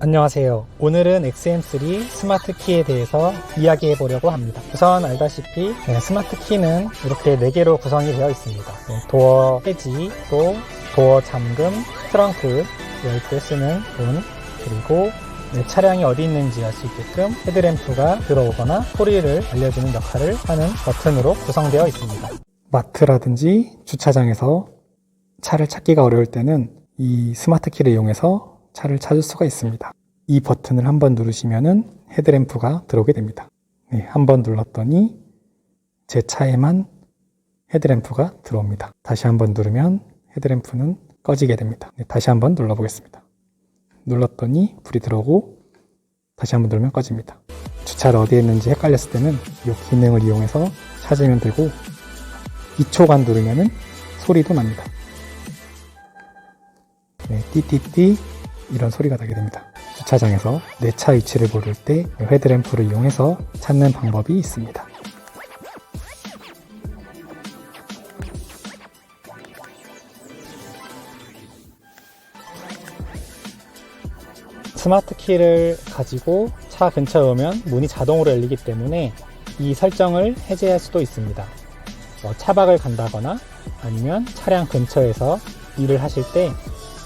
안녕하세요. 오늘은 XM3 스마트 키에 대해서 이야기해 보려고 합니다. 우선 알다시피 네, 스마트 키는 이렇게 4개로 구성이 되어 있습니다. 네, 도어 해지, 또 도어 잠금, 트렁크, 열때 쓰는 문, 그리고 내 차량이 어디 있는지 알 수 있게끔 헤드램프가 들어오거나 소리를 알려주는 역할을 하는 버튼으로 구성되어 있습니다. 마트라든지 주차장에서 차를 찾기가 어려울 때는 이 스마트 키를 이용해서 차를 찾을 수가 있습니다. 이 버튼을 한번 누르시면은 헤드램프가 들어오게 됩니다. 네, 한번 눌렀더니 제 차에만 헤드램프가 들어옵니다. 다시 한번 누르면 헤드램프는 꺼지게 됩니다. 네, 다시 한번 눌러보겠습니다. 눌렀더니 불이 들어오고 다시 한번 누르면 꺼집니다. 주차를 어디에 했는지 헷갈렸을 때는 이 기능을 이용해서 찾으면 되고 2초간 누르면은 소리도 납니다. 네, 띠띠띠 이런 소리가 나게 됩니다. 주차장에서 내 차 위치를 모를 때 헤드램프를 이용해서 찾는 방법이 있습니다. 스마트 키를 가지고 차 근처에 오면 문이 자동으로 열리기 때문에 이 설정을 해제할 수도 있습니다. 뭐 차박을 간다거나 아니면 차량 근처에서 일을 하실 때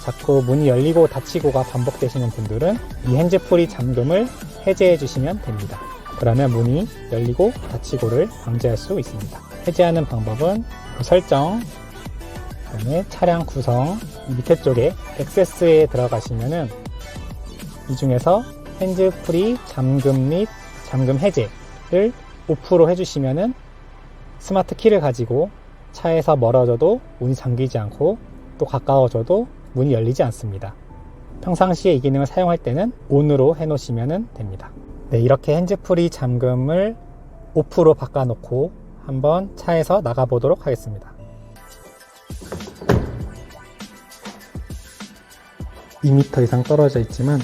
자꾸 문이 열리고 닫히고가 반복되시는 분들은 이 핸즈프리 잠금을 해제해 주시면 됩니다. 그러면 문이 열리고 닫히고를 방지할 수 있습니다. 해제하는 방법은 그 설정, 그다음에 차량 구성 이 밑에 쪽에 액세스에 들어가시면은 이 중에서 핸즈프리 잠금 및 잠금 해제를 오프로 해주시면은 스마트 키를 가지고 차에서 멀어져도 문이 잠기지 않고 또 가까워져도 문이 열리지 않습니다. 평상시에 이 기능을 사용할 때는 ON으로 해놓으시면 됩니다. 네, 이렇게 핸즈프리 잠금을 오프로 바꿔놓고 한번 차에서 나가보도록 하겠습니다. 2m 이상 떨어져 있지만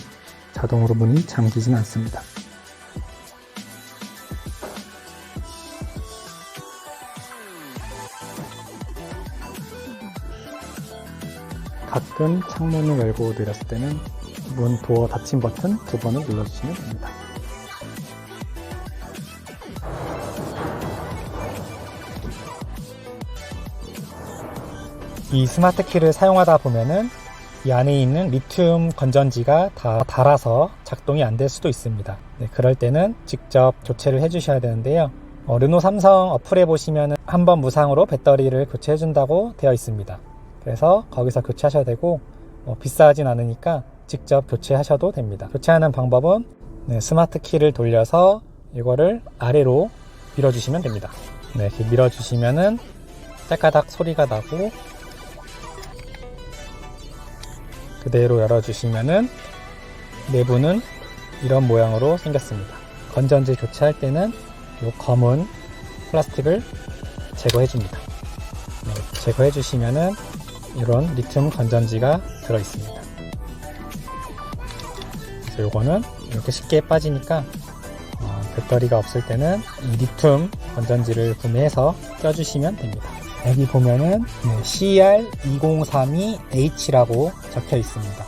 자동으로 문이 잠기진 않습니다. 가끔 창문을 열고 내렸을 때는 문 도어 닫힘 버튼 두 번을 눌러주시면 됩니다. 이 스마트 키를 사용하다 보면은 이 안에 있는 리튬 건전지가 다 닳아서 작동이 안 될 수도 있습니다. 네, 그럴 때는 직접 교체를 해주셔야 되는데요. 어, 르노 삼성 어플에 보시면 한번 무상으로 배터리를 교체해 준다고 되어 있습니다. 그래서 거기서 교체하셔야 되고 어, 비싸진 않으니까 직접 교체하셔도 됩니다. 교체하는 방법은 네, 스마트 키를 돌려서 이거를 아래로 밀어주시면 됩니다. 네, 이렇게 밀어주시면은 딸까닥 소리가 나고 그대로 열어주시면은 내부는 이런 모양으로 생겼습니다. 건전지 교체할 때는 이 검은 플라스틱을 제거해 줍니다. 네, 제거해 주시면은 이런 리튬 건전지가 들어 있습니다. 그래서 요거는 이렇게 쉽게 빠지니까 어, 배터리가 없을 때는 이 리튬 건전지를 구매해서 껴주시면 됩니다. 여기 보면은 네, CR2032H라고 적혀 있습니다.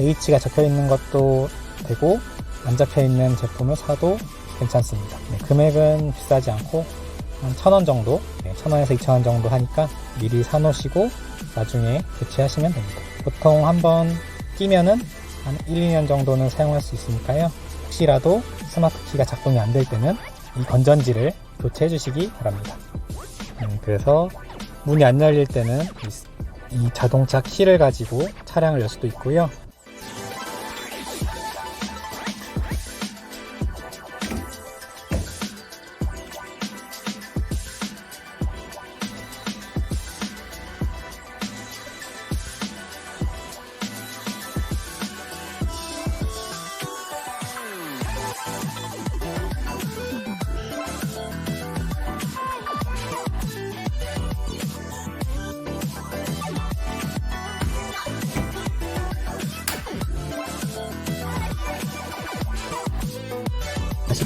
H가 적혀 있는 것도 되고 안 적혀 있는 제품을 사도 괜찮습니다. 네, 금액은 비싸지 않고 한 1000원 정도, 네, 1000원에서 2000원 정도 하니까 미리 사놓으시고 나중에 교체하시면 됩니다. 보통 한번 끼면은 한 1, 2년 정도는 사용할 수 있으니까요. 혹시라도 스마트 키가 작동이 안 될 때는 이 건전지를 교체해 주시기 바랍니다. 음, 그래서 문이 안 열릴 때는 이, 이 자동차 키를 가지고 차량을 열 수도 있고요.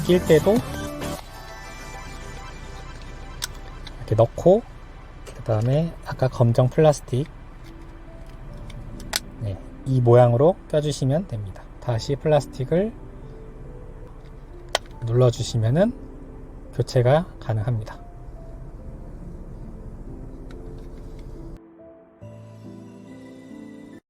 낄 때도 이렇게 넣고 그 다음에 아까 검정 플라스틱 네, 이 모양으로 껴주시면 됩니다. 다시 플라스틱을 눌러주시면은 교체가 가능합니다.